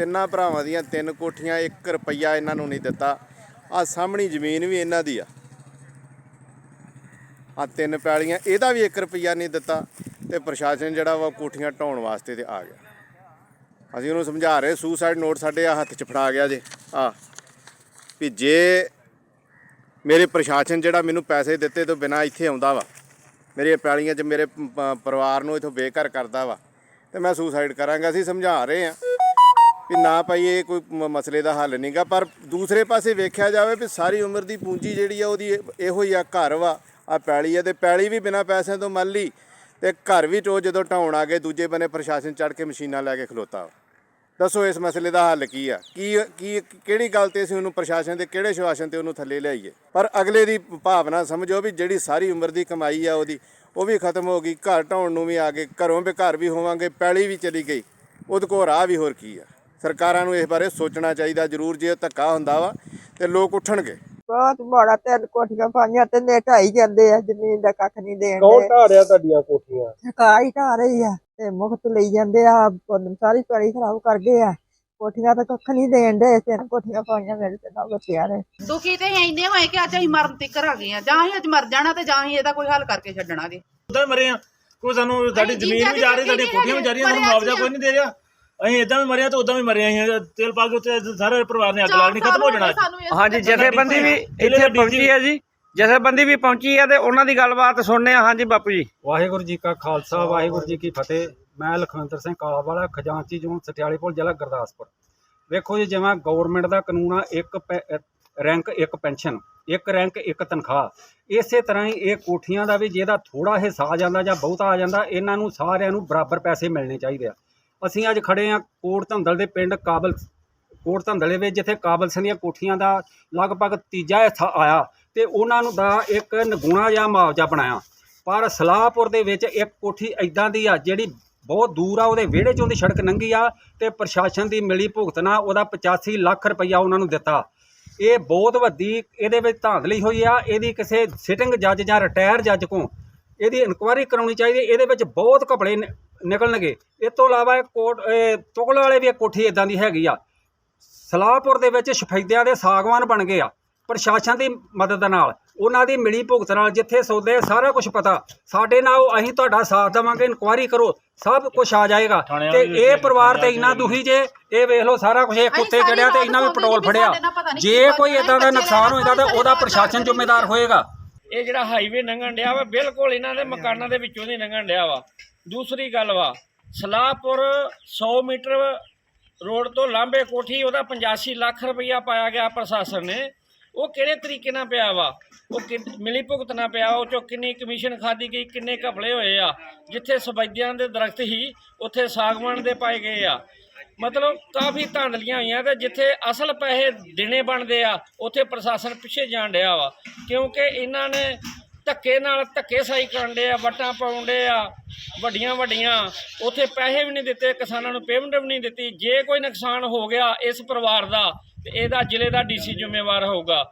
ਤਿੰਨਾਂ ਭਰਾਵਾਂ ਦੀਆਂ ਤਿੰਨ ਕੋਠੀਆਂ 1 ਰੁਪਈਆ ਇਹਨਾਂ ਨੂੰ ਨਹੀਂ ਦਿੱਤਾ। ਆ ਸਾਹਮਣੀ ਜ਼ਮੀਨ ਵੀ ਇਹਨਾਂ ਦੀ ਆ। ਆ ਤਿੰਨ ਪੈਲੀਆਂ, ਇਹਦਾ ਵੀ 1 ਰੁਪਈਆ ਨਹੀਂ ਦਿੱਤਾ ਤੇ ਪ੍ਰਸ਼ਾਸਨ ਜਿਹੜਾ ਵਾ ਕੋਠੀਆਂ ਢਾਉਣ ਵਾਸਤੇ ਤੇ ਆ ਗਿਆ। ਅਸੀਂ ਉਹਨੂੰ ਸਮਝਾ ਰਹੇ ਸੁਸਾਈਡ ਨੋਟ ਸਾਡੇ ਆ ਹੱਥ 'ਚ ਫੜਾ ਗਿਆ ਜੇ। ਆ ਵੀ ਜੇ ਮੇਰੇ ਪ੍ਰਸ਼ਾਸਨ ਜਿਹੜਾ ਮੈਨੂੰ ਪੈਸੇ ਦਿੱਤੇ ਤੋਂ ਬਿਨਾ ਇੱਥੇ ਆਉਂਦਾ ਵਾ, ਮੇਰੀਆਂ ਪੈਲੀਆਂ 'ਚ ਮੇਰੇ ਪਰਿਵਾਰ ਨੂੰ ਇਥੋਂ ਬੇਘਰ ਕਰਦਾ ਵਾ, ਤੇ ਮੈਂ ਸੁਸਾਈਡ ਕਰਾਂਗਾ, ਅਸੀਂ ਸਮਝਾ ਰਹੇ ਆ ਵੀ ਨਾ ਭਾਈ, ਇਹ ਕੋਈ ਮ- ਮਸਲੇ ਦਾ ਹੱਲ ਨਹੀਂਗਾ ਪਰ ਦੂਸਰੇ ਪਾਸੇ ਵੇਖਿਆ ਜਾਵੇ ਵੀ ਸਾਰੀ ਉਮਰ ਦੀ ਪੂੰਜੀ ਜਿਹੜੀ ਆ, ਉਹਦੀ ਇਹ- ਇਹੋ ਹੀ ਆ, ਘਰ ਵਾ, ਆ ਪੈਲੀ ਆ। ਤੇ ਪੈਲੀ ਵੀ ਬਿਨਾਂ ਪੈਸਿਆਂ ਤੋਂ ਮੰਨ ਲਈ ਤੇ ਘਰ ਵੀ ਟੋ ਜਦੋਂ ਢਾਉਣ ਆ ਗਏ, ਦੂਜੇ ਬੰਨੇ ਪ੍ਰਸ਼ਾਸਨ ਚੜ ਕੇ ਮਸ਼ੀਨਾਂ ਲੈ ਕੇ ਖਲੋਤਾ ਵਾ। ਦੱਸੋ ਇਸ ਮਸਲੇ ਦਾ ਹੱਲ ਕੀ ਆ? ਕੀ ਕੀ, ਕਿਹੜੀ ਗੱਲ ਤੇ ਅਸੀਂ ਉਹਨੂੰ ਪ੍ਰਸ਼ਾਸਨ ਦੇ, ਕਿਹੜੇ ਸ਼ਵਾਸਨ ਤੇ ਉਹਨੂੰ ਥੱਲੇ ਲਿਆਈਏ? ਪਰ ਅਗਲੇ ਦੀ ਭਾਵਨਾ ਸਮਝੋ ਵੀ ਜਿਹੜੀ ਸਾਰੀ ਉਮਰ ਦੀ ਕਮਾਈ ਆ ਉਹਦੀ, ਉਹ ਵੀ ਖਤਮ ਹੋ ਗਈ। ਘਰ ਢਾਉਣ ਨੂੰ ਵੀ ਆ ਗਏ, ਘਰੋਂ ਘਰ ਵੀ ਹੋਵਾਂਗੇ, ਪੈਲੀ ਵੀ ਚਲੀ ਗਈ। ਉਹਦੇ ਕੋਲ ਰਾਹ ਵੀ ਹੋਰ ਕੀ ਆ? ਸਰਕਾਰਾਂ ਨੂੰ ਇਸ ਬਾਰੇ ਸੋਚਣਾ ਚਾਹੀਦਾ ਜ਼ਰੂਰ ਜੇ ਧੱਕਾ ਹੁੰਦਾ ਵਾ ਤੇ ਲੋਕ ਉੱਠਣਗੇ। ਬਹੁਤ ਮਾੜਾ ਤਿੰਨ ਕੋਠੀਆਂ ਪਾਈਆਂ ਤੇ ਨੇ ਢਾਈ ਜਾਂਦੇ ਆ ਜ਼ਮੀਨ ਦਾ ਕੱਖ ਨਹੀਂ ਦੇਣ ਕੌਣ ਢਾ ਰਿਹਾ ਤੁਹਾਡੀਆਂ ਕੋਠੀਆਂ? ਸਰਕਾਰ ਢਾ ਰਹੀ ਆ ਤੇ ਮੁਫਤ ਲਈ ਜਾਂਦੇ ਆ ਪੁੰਨ ਸਾਰੀ ਪੈਲੀ ਖਰਾਬ ਕਰ ਗਏ ਆ। ਕੋਠੀਆਂ ਤਾਂ ਕੱਖ ਨਹੀਂ ਦੇਣ ਦੇ ਤਿੰਨ ਕੋਠੀਆਂ ਪਾਈਆਂ ਮੇਰੇ ਤੇ ਨਾ ਬੱਚਿਆਂ ਨੇ। ਦੁਖੀ ਤੇ ਇੰਨੇ ਹੋਏ ਕਿ ਅੱਜ ਅਸੀਂ ਮਰਨ ਤਿੱਕਰ ਆ ਗਏ ਆ। ਜਾਂ ਅਸੀਂ ਅੱਜ ਮਰ ਜਾਣਾ ਤੇ ਜਾਂ ਅਸੀਂ ਇਹਦਾ ਕੋਈ ਹੱਲ ਕਰਕੇ ਛੱਡਣਾ ਜੀ। ਉਦਾਂ ਮਰੇ ਆ ਕੋਈ ਸਾਨੂੰ ਸਾਡੀ ਜ਼ਮੀਨ ਵੀ ਜਾ ਰਹੀ ਸਾਡੀ ਕੋਠੀਆਂ ਵੀ ਜਾ ਰਹੀਆਂ ਸਾਨੂੰ ਮੁਆਵਜ਼ਾ ਕੋਈ ਨਹੀਂ ਦੇ ਰਿਹਾ। ਅਸੀਂ ਇਦਾਂ ਵੀ ਮਰੇ ਆ ਤੇ ਉਦਾਂ ਵੀ ਮਰੇ ਆ ਤੇਲ ਪਾ ਕੇ ਉੱਤੇ ਸਾਰੇ ਪਰਿਵਾਰ ਨੇ ਅੱਗ ਲਾਣੀ ਖਤਮ ਹੋ ਜਾਣਾ ਅੱਜ। ਹਾਂਜੀ ਜਥੇਬੰਦੀ ਵੀ ਇੱਥੇ ਪਹੁੰਚੀ ਹੈ ਜੀ। ਜਥੇਬੰਦੀ ਵੀ ਪਹੁੰਚੀ ਹੈ ਤੇ ਉਹਨਾਂ ਦੀ ਗੱਲਬਾਤ ਸੁਣਨੇ ਆ ਹਾਂਜੀ ਬਾਪੂ ਜੀ। ਵਾਹਿਗੁਰੂ ਜੀ ਕਾ ਖਾਲਸਾ ਵਾਹਿਗੁਰੂ ਜੀ ਕੀ ਫਤਿਹ। ਮੈਂ ਲਖਵਿੰਦਰ ਸਿੰਘ ਕਾਲਾਵਾਲਾ ਖਜ਼ਾਨਚੀ ਜ਼ੋਨ ਸਟਿਆਲੇ ਪੁਲ ਜ਼ਿਲ੍ਹਾ ਗੁਰਦਾਸਪੁਰ। ਵੇਖੋ ਜੀ ਜਿਵੇਂ ਗਵਰਨਮੈਂਟ ਦਾ ਕਾਨੂੰਨ ਆ ਇੱਕ ਪੈ- ਅਹ ਰੈਂਕ ਇੱਕ ਪੈਨਸ਼ਨ ਇੱਕ ਰੈਂਕ ਇੱਕ ਤਨਖਾਹ। ਇਸੇ ਤਰ੍ਹਾਂ ਹੀ ਇਹ ਕੋਠੀਆਂ ਦਾ ਵੀ ਜਿਹਦਾ ਥੋੜਾ ਹਿੱਸਾ ਆ ਜਾਂਦਾ ਜਾਂ ਬਹੁਤਾ ਆ ਜਾਂਦਾ ਇਹਨਾਂ ਨੂੰ ਸਾਰਿਆਂ ਨੂੰ ਬਰਾਬਰ ਪੈਸੇ ਮਿਲਣੇ ਚਾਹੀਦੇ ਆ। ਅਸੀਂ ਅੱਜ ਖੜੇ ਹਾਂ ਕੋਟ ਧੰਦਲ ਦੇ ਪਿੰਡ ਕਾਬਲ, ਕੋਟ ਧੰਦਲ ਦੇ ਵਿੱਚ, ਜਿੱਥੇ ਕਾਬਲ ਦੀਆਂ ਕੋਠੀਆਂ ਦਾ ਲਗਭਗ ਤੀਜਾ ਹਿੱਸਾ ਆਇਆ ਤੇ ਉਹਨਾਂ ਨੂੰ ਦਾ ਇੱਕ ਨਗੂਣਾ ਜਾਂ ਮੁਆਵਜ਼ਾ ਬਣਾਇਆ। ਪਰ ਸਲਾਹਪੁਰ ਦੇ ਵਿੱਚ ਇੱਕ ਕੋਠੀ ਇਦਾਂ ਦੀ ਆ, ਜਿਹੜੀ ਬਹੁਤ ਦੂਰ ਆ, ਉਹਦੇ ਵਿਹੜੇ 'ਚੋਂ ਦੀ ਸੜਕ ਲੰਘੀ ਆ ਤੇ ਪ੍ਰਸ਼ਾਸਨ ਦੀ ਮਿਲੀ ਭੁਗਤ ਨਾਲ ਉਹਦਾ 85 ਲੱਖ ਰੁਪਈਆ ਉਹਨਾਂ ਨੂੰ ਦਿੱਤਾ। ਇਹ ਬਹੁਤ ਵੱਡੀ, ਇਹਦੇ ਵਿੱਚ ਧਾਂਦਲੀ ਹੋਈ ਆ, ਇਹਦੀ ਕਿਸੇ ਸਿਟਿੰਗ ਜੱਜ ਜਾਂ ਰਿਟਾਇਰ ਜੱਜ ਕੋ ਇਹਦੀ ਇਨਕੁਆਇਰੀ ਕਰਾਉਣੀ ਚਾਹੀਦੀ, ਇਹਦੇ ਵਿੱਚ ਬਹੁਤ ਘਪਲੇ ਨਿਕਲਣਗੇ। ਇਹ ਤੋਂ ਇਲਾਵਾ ਇਹ ਕੋਟ ਇਹ ਤੁਗਲ ਵਾਲੇ ਵੀ ਇੱਕ ਕੋਠੀ ਇਦਾਂ ਦੀ ਹੈਗੀ ਆ। ਸਲਾਹਪੁਰ ਦੇ ਵਿੱਚ ਸ਼ਫੈਦਿਆਂ ਦੇ ਸਾਗਵਾਨ ਬਣ ਗਏ ਆ ਪ੍ਰਸ਼ਾਸਨ ਦੀ ਮਦਦ ਨਾਲ। ਉਹਨਾਂ ਦੀ ਮਿਲੀ ਭੁਗਤ ਨਾਲ ਜਿੱਥੇ ਸੌਦੇ ਸਾਰਾ ਕੁਝ ਪਤਾ। ਸਾਡੇ ਨਾਲ ਉਹ ਅਸੀਂ ਤੁਹਾਡਾ ਸਾਥ ਦੇਵਾਂਗੇ ਇਨਕੁਆਇਰੀ ਕਰੋ ਸਭ ਕੁਝ ਆ ਜਾਏਗਾ। ਤੇ ਇਹ ਪਰਿਵਾਰ ਤੇ ਇੰਨਾ ਦੁਖੀ ਜੇ ਇਹ ਵੇਖ ਲਓ ਸਾਰਾ ਕੁਝ ਉੱਤੇ ਸਾਰੀ ਚੜਿਆ ਤੇ ਇਹਨਾਂ ਵੀ ਨਹੀਂ ਫੜਿਆ। ਜੇ ਕੋਈ ਇਦਾਂ ਦਾ ਨੁਕਸਾਨ ਹੋ ਜਾਂਦਾ ਤਾਂ ਉਹਦਾ ਪ੍ਰਸ਼ਾਸਨ ਜ਼ਿੰਮੇਦਾਰ ਹੋਏਗਾ। ਇਹ ਜਿਹੜਾ ਹਾਈਵੇ ਲੰਘਣ ਡਿਆ ਵਾ ਬਿਲਕੁਲ ਇਹਨਾਂ ਦੇ ਮਕਾਨਾਂ ਦੇ ਵਿੱਚੋਂ ਦੀ ਲੰਘਣ ਡਿਆ ਵਾ। ਦੂਸਰੀ ਗੱਲ ਵਾ, ਸਲਾਹਪੁਰ 100 ਮੀਟਰ ਰੋਡ ਤੋਂ ਲਾਂਬੇ ਕੋਠੀ, ਉਹਦਾ 85 ਲੱਖ ਰੁਪਈਆ ਪਾਇਆ ਗਿਆ ਪ੍ਰਸ਼ਾਸਨ ਨੇ। ਉਹ ਕਿਹੜੇ ਤਰੀਕੇ ਨਾਲ ਪਿਆ ਵਾ? ਉਹ ਕਿ- ਮਿਲੀ ਭੁਗਤਣਾ ਪਿਆ, ਉਹ ਚੋਂ ਕਿੰਨੀ ਕਮਿਸ਼ਨ ਖਾਦੀ ਗਈ, ਕਿੰਨੇ ਘਪਲੇ ਹੋਏ ਆ? ਜਿੱਥੇ ਸਬਜ਼ੀਆਂ ਦੇ ਦਰਖਤ ਹੀ, ਉੱਥੇ ਸਾਗਵਾਨ ਦੇ ਪਾਏ ਗਏ ਆ। ਮਤਲਬ ਕਾਫੀ ਧਾਂਦਲੀਆਂ ਹੋਈਆਂ ਤੇ ਜਿੱਥੇ ਅਸਲ ਪੈਸੇ ਦੇਣੇ ਬਣਦੇ ਆ, ਉੱਥੇ ਪ੍ਰਸ਼ਾਸਨ ਪਿੱਛੇ ਜਾਣ ਡਿਆ ਵਾ। ਕਿਉਂਕਿ ਇਹਨਾਂ ਨੇ ਧੱਕੇ ਨਾਲ ਧੱਕੇ ਸਾਈ ਕਰਨ ਡਏ ਆ, ਵਟਾਂ ਪਾਉਂਦੇ ਆ, ਵੱਡੀਆਂ ਵੱਡੀਆਂ। ਉੱਥੇ ਪੈਸੇ ਵੀ ਨਹੀਂ ਦਿੱਤੇ, ਕਿਸਾਨਾਂ ਨੂੰ ਪੇਮੈਂਟ ਵੀ ਨਹੀਂ ਦਿੱਤੀ। ਜੇ ਕੋਈ ਨੁਕਸਾਨ ਹੋ ਗਿਆ ਇਸ ਪਰਿਵਾਰ ਦਾ, ਤੇ ਇਹਦਾ ਜ਼ਿਲ੍ਹੇ ਦਾ ਡੀਸੀ ਜ਼ਿੰਮੇਵਾਰ ਹੋਊਗਾ।